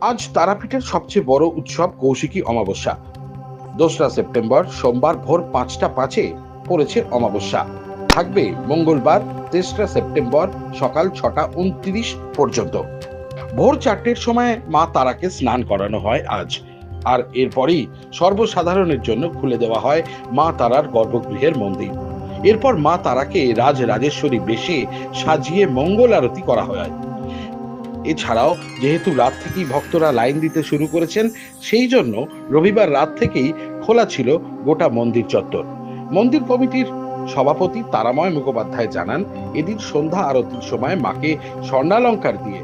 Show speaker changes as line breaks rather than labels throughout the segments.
আজ তারাপীঠের সবচেয়ে বড় উৎসব কৌশিকী অমাবস্যা। দোসরা সেপ্টেম্বর সোমবার ভোর পাঁচটা পাঁচে পড়েছে অমাবস্যা। থাকবে মঙ্গলবার, তেসরা সেপ্টেম্বর সকাল ছটা উনত্রিশ পর্যন্ত। ভোর চারটের সময় মা তারাকে স্নান করানো হয় আজ। আর এরপরই সর্বসাধারণের জন্য খুলে দেওয়া হয় মা তারার গর্ভগৃহের মন্দির। এরপর মা তারাকে রাজ রাজেশ্বরী বেশে সাজিয়ে মঙ্গল আরতি করা হয়। এছাড়াও যেহেতু রাত থেকেই ভক্তরা লাইন দিতে শুরু করেছেন, সেই জন্য রবিবার রাত থেকেই খোলা ছিল গোটা মন্দির চত্বর। মন্দির কমিটির সভাপতি তারাময় মুখোপাধ্যায় জানান, এদিন সন্ধ্যা আরতির সময় মাকে স্বর্ণালঙ্কার দিয়ে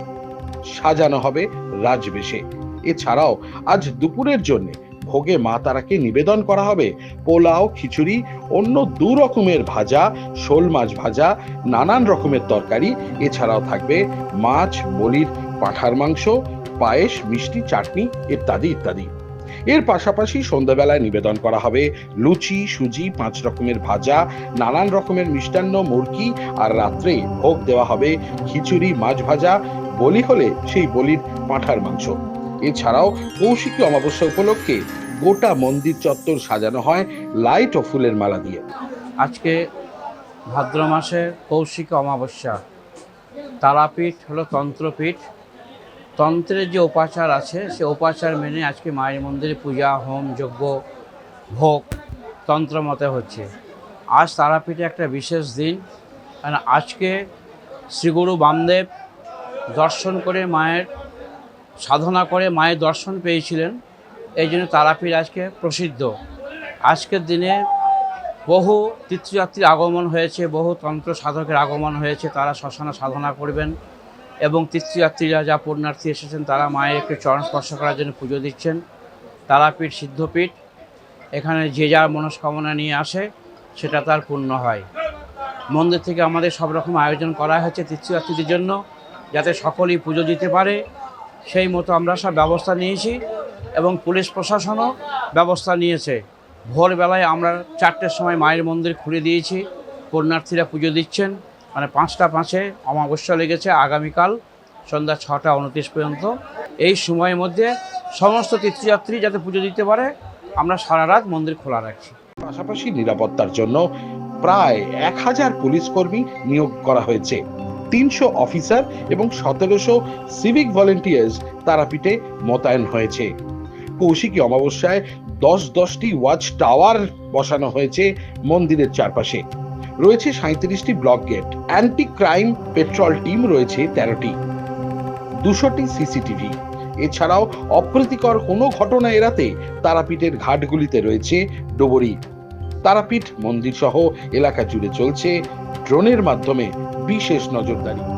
সাজানো হবে রাজবেশে। এছাড়াও আজ দুপুরের জন্য ভোগে মা তারাকে নিবেদন করা হবে। পোলাও, খিচুড়ি, অন্য দু রকমের ভাজা, শোল মাছ ভাজা, নানান রকমের তরকারি। এছাড়াও থাকবে মাছ বলির পাঁঠার মাংস, পায়েস, মিষ্টি, চাটনি ইত্যাদি ইত্যাদি। এর পাশাপাশি সন্ধ্যাবেলায় নিবেদন করা হবে লুচি, সুজি, পাঁচ রকমের ভাজা, নানান রকমের মিষ্টান্ন মুরগি আর রাত্রে ভোগ দেওয়া হবে খিচুড়ি, মাছ ভাজা, বলি হলে সেই বলির পাঁঠার মাংস। এছাড়াও কৌশিকী অমাবস্যা উপলক্ষে গোটা মন্দির চত্বর সাজানো হয় লাইট ও ফুলের মালা দিয়ে।
আজকে ভাদ্র মাসের কৌশিক অমাবস্যা। তারাপীঠ হলো তন্ত্রপীঠ। তন্ত্রের যে উপাচার আছে, সে উপাচার মেনে আজকে মায়ের মন্দিরে পূজা, হোম, যজ্ঞ, ভোগ তন্ত্র মতে হচ্ছে। আজ তারাপীঠে একটা বিশেষ দিন। কারণ আজকে শ্রীগুরু বামদেব দর্শন করে মায়ের সাধনা করে মায়ের দর্শন পেয়েছিলেন। এই জন্য তারাপীঠ আজকে প্রসিদ্ধ। আজকের দিনে বহু তীর্থযাত্রীর আগমন হয়েছে, বহু তন্ত্র সাধকের আগমন হয়েছে, তারা শ্মশানে সাধনা করবেন এবং তীর্থযাত্রীরা যা পুণ্যার্থী এসেছেন, তারা মায়ের একটু চরণ স্পর্শ করার জন্য পুজো দিচ্ছেন। তারাপীঠ সিদ্ধপীঠ, এখানে যে যার মনস্কামনা নিয়ে আসে, সেটা তার পূর্ণ হয়। মন্দির থেকে আমাদের সব রকম আয়োজন করা হয়েছে তীর্থযাত্রীদের জন্য, যাতে সকলেই পুজো দিতে পারে। সেই মতো আমরা সব ব্যবস্থা নিয়েছি এবং পুলিশ প্রশাসনও ব্যবস্থা নিয়েছে। ভোরবেলায় আমরা চারটের সময় মায়ের মন্দির খুলে দিয়েছি। পুণ্যার্থীরা পুজো দিচ্ছেন। মানে পাঁচটা পাঁচে অমাবস্যা লেগেছে আগামীকাল সন্ধ্যা ছটা উনত্রিশ পর্যন্ত। এই সময়ের মধ্যে সমস্ত তীর্থযাত্রী যাতে পুজো দিতে পারে, আমরা সারা রাত মন্দির খোলা রাখছি।
পাশাপাশি নিরাপত্তার জন্য প্রায় এক হাজার পুলিশ কর্মী নিয়োগ করা হয়েছে। তিনশো অফিসার এবং সতেরোশো সিভিক ভলেন্টিয়ার্স তারাপীঠে মোতায়েন হয়েছে। কৌশিকী অমাবস্যায় দশ দশটি ওয়াচ টাওয়ার বসানো হয়েছে মন্দিরের চারপাশে। রয়েছে সাঁত্রিশটি block gate. Anti crime patrol team রয়েছে তেরোটি। দুশোটি সিসিটিভি। এছাড়াও অপ্রীতিকর কোনো ঘটনা এড়াতে তারাপীঠের ঘাটগুলিতে রয়েছে ডোবরি। তারাপীঠ মন্দির সহ এলাকা জুড়ে চলছে ড্রোনের মাধ্যমে বিশেষ নজরদারি।